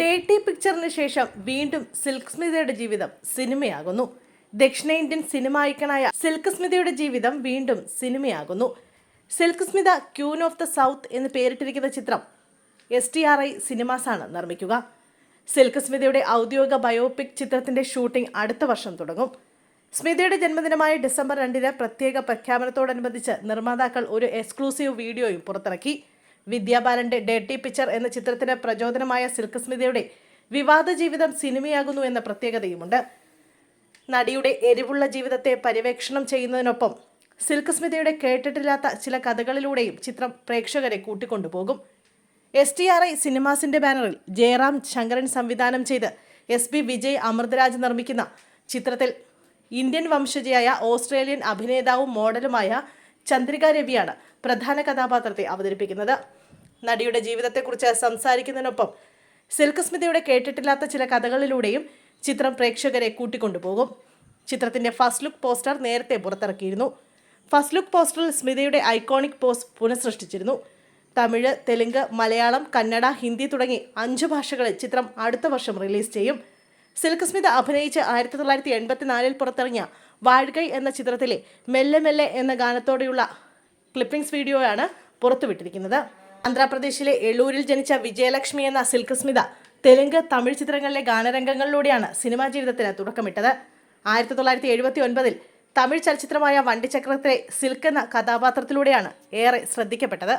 Deity പിക്ചറിന് ശേഷം വീണ്ടും silk സ്മിതയുടെ ജീവിതം സിനിമയാകുന്നു. ദക്ഷിണേന്ത്യൻ സിനിമ ഐക്കണായ സിൽക്ക് സ്മിതയുടെ ജീവിതം വീണ്ടും സിനിമയാകുന്നു. Silk Smitha queen of the south എന്ന് പേരിട്ടിരിക്കുന്ന ചിത്രം എസ് ടി ആർ ഐ സിനിമാസാണ് നിർമ്മിക്കുക. സിൽക്ക് സ്മിതയുടെ ഔദ്യോഗിക ബയോപിക് ചിത്രത്തിന്റെ ഷൂട്ടിംഗ് അടുത്ത വർഷം തുടങ്ങും. സ്മിതയുടെ ജന്മദിനമായ ഡിസംബർ രണ്ടിന് പ്രത്യേക പ്രഖ്യാപനത്തോടനുബന്ധിച്ച് നിർമ്മാതാക്കൾ ഒരു എക്സ്ക്ലൂസീവ് വീഡിയോയും പുറത്തിറക്കി. വിദ്യാബാലന്റെ ഡേട്ടി പിക്ചർ എന്ന ചിത്രത്തിന് പ്രചോദനമായ സിൽക്ക് സ്മിതയുടെ വിവാദ ജീവിതം സിനിമയാകുന്നു എന്ന പ്രത്യേകതയുമുണ്ട്. നടിയുടെ എരിവുള്ള ജീവിതത്തെ പര്യവേക്ഷണം ചെയ്യുന്നതിനൊപ്പം സിൽക്ക് സ്മിതയുടെ കേട്ടിട്ടില്ലാത്ത ചില കഥകളിലൂടെയും ചിത്രം പ്രേക്ഷകരെ കൂട്ടിക്കൊണ്ടുപോകും. എസ് ടി ആർ ഐ സിനിമാസിന്റെ ബാനറിൽ ജയറാം ശങ്കരൻ സംവിധാനം ചെയ്ത് എസ് പി വിജയ് അമൃതരാജ് നിർമ്മിക്കുന്ന ചിത്രത്തിൽ ഇന്ത്യൻ വംശജയായ ഓസ്ട്രേലിയൻ അഭിനേതാവും മോഡലുമായ ചന്ദ്രിക രവിയാണ് പ്രധാന കഥാപാത്രത്തെ അവതരിപ്പിക്കുന്നത്. നടിയുടെ ജീവിതത്തെക്കുറിച്ച് സംസാരിക്കുന്നതിനൊപ്പം സിൽക്ക് സ്മിതയുടെ കേട്ടിട്ടില്ലാത്ത ചില കഥകളിലൂടെയും ചിത്രം പ്രേക്ഷകരെ കൂട്ടിക്കൊണ്ടുപോകും. ചിത്രത്തിന്റെ ഫസ്റ്റ് ലുക്ക് പോസ്റ്റർ നേരത്തെ പുറത്തിറക്കിയിരുന്നു. ഫസ്റ്റ് ലുക്ക് പോസ്റ്ററിൽ സ്മിതയുടെ ഐക്കോണിക് പോസ് പുനഃസൃഷ്ടിച്ചിരുന്നു. തമിഴ് തെലുങ്ക് മലയാളം കന്നഡ ഹിന്ദി തുടങ്ങി അഞ്ച് ഭാഷകളിൽ ചിത്രം അടുത്ത വർഷം റിലീസ് ചെയ്യും. സിൽക്ക് സ്മിത അഭിനയിച്ച് ആയിരത്തി തൊള്ളായിരത്തി എൺപത്തിനാലിൽ പുറത്തിറങ്ങിയ വാഴ്കൈ എന്ന ചിത്രത്തിലെ മെല്ലെ മെല്ലെ എന്ന ഗാനത്തോടെയുള്ള ക്ലിപ്പിംഗ്സ് വീഡിയോയാണ് പുറത്തുവിട്ടിരിക്കുന്നത്. ആന്ധ്രാപ്രദേശിലെ എളൂരിൽ ജനിച്ച വിജയലക്ഷ്മി എന്ന സിൽക്ക് സ്മിത തെലുങ്ക് തമിഴ് ചിത്രങ്ങളിലെ ഗാനരംഗങ്ങളിലൂടെയാണ് സിനിമാ ജീവിതത്തിന് തുടക്കമിട്ടത്. ആയിരത്തി തൊള്ളായിരത്തി എഴുപത്തി ഒൻപതിൽ തമിഴ് ചലച്ചിത്രമായ വണ്ടിചക്രത്തിലെ സിൽക്ക് എന്ന കഥാപാത്രത്തിലൂടെയാണ് ഏറെ ശ്രദ്ധിക്കപ്പെട്ടത്.